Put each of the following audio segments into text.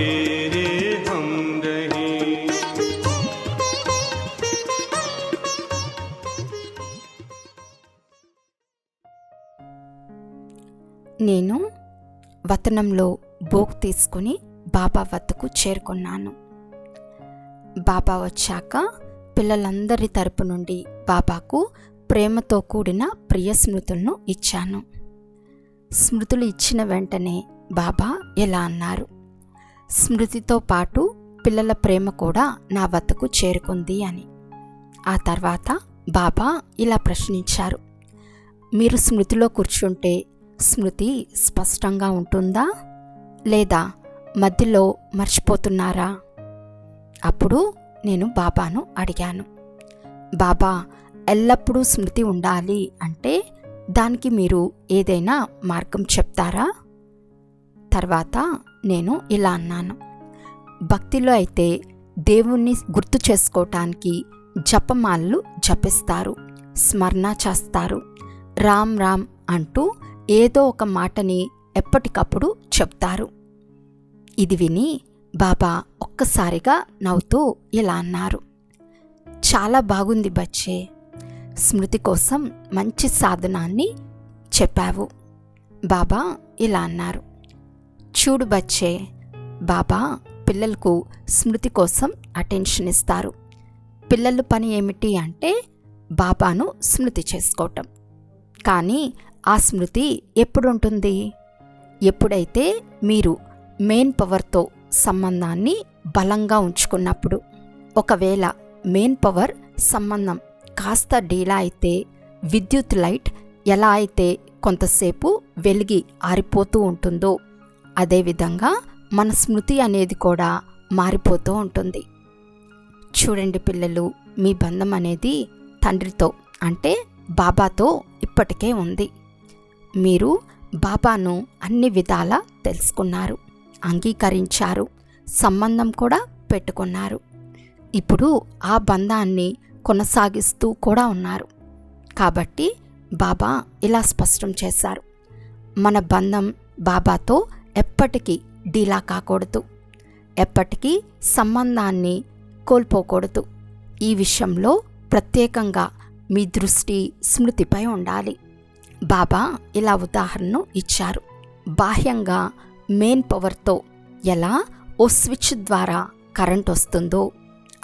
तेरे हम रहे నేను వతనంలో బోక్ తీసుకుని బాబా వద్దకు చేరుకున్నాను బాబా వచ్చాక పిల్లలందరి తరపు నుండి బాబాకు ప్రేమతో కూడిన ప్రియ స్మృతులను ఇచ్చాను స్మృతులు ఇచ్చిన వెంటనే బాబా ఇలా అన్నారు స్మృతితో పాటు పిల్లల ప్రేమ కూడా నా వద్దకు చేరుకుంది అని. ఆ తర్వాత బాబా ఇలా ప్రశ్నించారు. మీరు స్మృతిలో కూర్చుంటే స్మృతి స్పష్టంగా ఉంటుందా? లేదా మధ్యలో మర్చిపోతున్నారా? అప్పుడు నేను బాబాను అడిగాను. బాబా ఎల్లప్పుడూ స్మృతి ఉండాలి అంటే దానికి మీరు ఏదైనా మార్గం చెప్తారా? తర్వాత నేను ఇలా అన్నాను. భక్తిలో అయితే దేవుణ్ణి గుర్తు చేసుకోవటానికి జపమాలలు జపిస్తారు స్మరణ చేస్తారు. రామ్ రామ్ అంటూ ఏదో ఒక మాటని ఎప్పటికప్పుడు చెప్తారు. ఇది విని బాబా ఒక్కసారిగా నవ్వుతూ ఇలా అన్నారు. చాలా బాగుంది బచ్చే స్మృతి కోసం మంచి సాధనాన్ని చెప్పావు. బాబా ఇలా అన్నారు. చూడు బచ్చే బాబా పిల్లలకు స్మృతి కోసం అటెన్షన్ ఇస్తారు. పిల్లల పని ఏమిటి అంటే బాబాను స్మృతి చేసుకోవటం. కానీ ఆ స్మృతి ఎప్పుడుంటుంది? ఎప్పుడైతే మీరు మెయిన్ పవర్తో సంబంధాన్ని బలంగా ఉంచుకున్నప్పుడు. ఒకవేళ మెయిన్ పవర్ సంబంధం కాస్త డీలా అయితే విద్యుత్ లైట్ ఎలా అయితే కొంతసేపు వెలిగి ఆరిపోతూ ఉంటుందో అదేవిధంగా మన స్మృతి అనేది కూడా మారిపోతూ ఉంటుంది. చూడండి పిల్లలు మీ బంధం అనేది తండ్రితో అంటే బాబాతో ఇప్పటికే ఉంది. మీరు బాబాను అన్ని విధాలా తెలుసుకున్నారు అంగీకరించారు సంబంధం కూడా పెట్టుకున్నారు. ఇప్పుడు ఆ బంధాన్ని కొనసాగిస్తూ కూడా ఉన్నారు. కాబట్టి బాబా ఇలా స్పష్టం చేశారు. మన బంధం బాబాతో ఎప్పటికీ డీలా కాకూడదు. ఎప్పటికీ సంబంధాన్ని కోల్పోకూడదు. ఈ విషయంలో ప్రత్యేకంగా మీ దృష్టి స్మృతిపై ఉండాలి. బాబా ఇలా ఉదాహరణను ఇచ్చారు. బాహ్యంగా మెయిన్ పవర్తో ఎలా ఓ స్విచ్ ద్వారా కరెంట్ వస్తుందో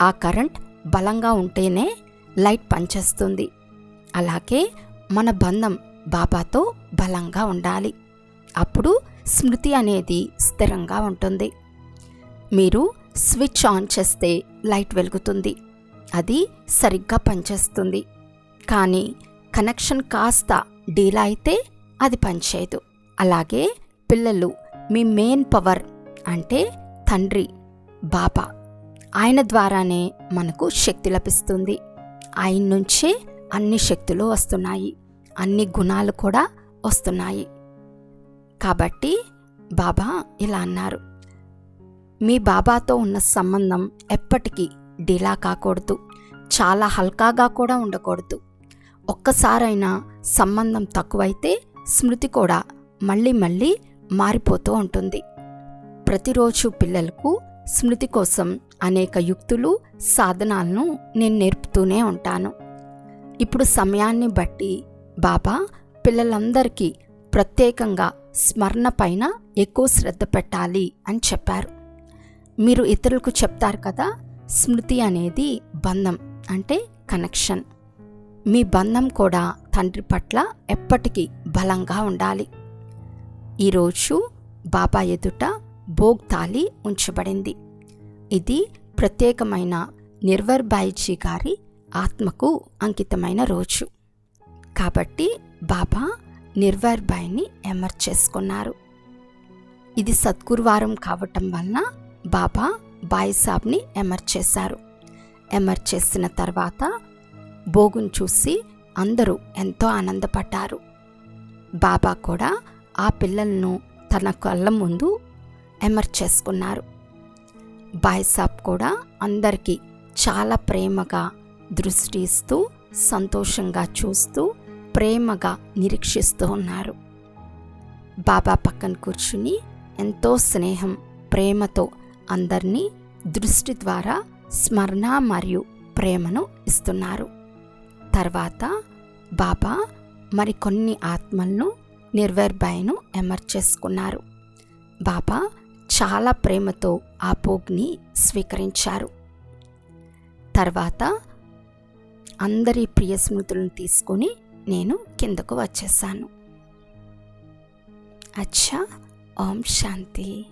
ఆ కరెంట్ బలంగా ఉంటేనే లైట్ పనిచేస్తుంది. అలాగే మన బంధం బాబాతో బలంగా ఉండాలి. అప్పుడు స్మృతి అనేది స్థిరంగా ఉంటుంది. మీరు స్విచ్ ఆన్ చేస్తే లైట్ వెలుగుతుంది. అది సరిగ్గా పనిచేస్తుంది. కానీ కనెక్షన్ కాస్త డీలా అయితే అది పనిచేయదు. అలాగే పిల్లలు మీ మెయిన్ పవర్ అంటే తండ్రి బాబా ఆయన ద్వారానే మనకు శక్తి లభిస్తుంది. ఆయన నుంచే అన్ని శక్తులు వస్తున్నాయి. అన్ని గుణాలు కూడా వస్తున్నాయి. కాబట్టి బాబా ఇలా అన్నారు. మీ బాబాతో ఉన్న సంబంధం ఎప్పటికీ డీలా కాకూడదు. చాలా హల్కాగా కూడా ఉండకూడదు. ఒక్కసారైనా సంబంధం తక్కువైతే స్మృతి కూడా మళ్ళీ మళ్ళీ మారిపోతూ ఉంటుంది. ప్రతిరోజు పిల్లలకు స్మృతి కోసం అనేక యుక్తులు సాధనాలను నేను నేర్పుతూనే ఉంటాను. ఇప్పుడు సమయాన్ని బట్టి బాబా పిల్లలందరికీ ప్రత్యేకంగా స్మరణ పైన ఎక్కువ శ్రద్ధ పెట్టాలి అని చెప్పారు. మీరు ఇతరులకు చెప్తారు కదా స్మృతి అనేది బంధం అంటే కనెక్షన్ మీ బంధం కూడా తండ్రి పట్ల ఎప్పటికీ బలంగా ఉండాలి. ఈరోజు బాబా ఎదుట భోగ్ తాలి ఉంచబడింది. ఇది ప్రత్యేకమైన నిర్వర్ బాయిజీ గారి ఆత్మకు అంకితమైన రోజు. కాబట్టి బాబా నిర్వర్ బాయ్ని ఎమర్ చేసుకున్నారు. ఇది సద్గురువారం కావటం వలన బాబా బాయ్ సాబ్ని ఎమర్ చేశారు. ఎమర్ చేసిన తర్వాత భోగును చూసి అందరూ ఎంతో ఆనందపడ్డారు. బాబా కూడా ఆ పిల్లలను తన కళ్ళ ముందు ఎమర్ చేసుకున్నారు. బాయ్ సాబ్ కూడా అందరికీ చాలా ప్రేమగా దృష్టిస్తూ సంతోషంగా చూస్తూ ప్రేమగా నిరీక్షిస్తూ ఉన్నారు. బాబా పక్కన కూర్చుని ఎంతో స్నేహం ప్రేమతో అందరినీ దృష్టి ద్వారా స్మరణ మరియు ప్రేమను ఇస్తున్నారు. తర్వాత బాబా మరికొన్ని ఆత్మలను నిర్వేర్బాయ్ను ఎమర్చేసుకున్నారు బాబా చాలా ప్రేమతో ఆ పోగ్ని స్వీకరించారు. తర్వాత అందరి ప్రియ స్మృతులను తీసుకొని నేను కిందకు వచ్చేసాను. అచ్చా ఓం శాంతి.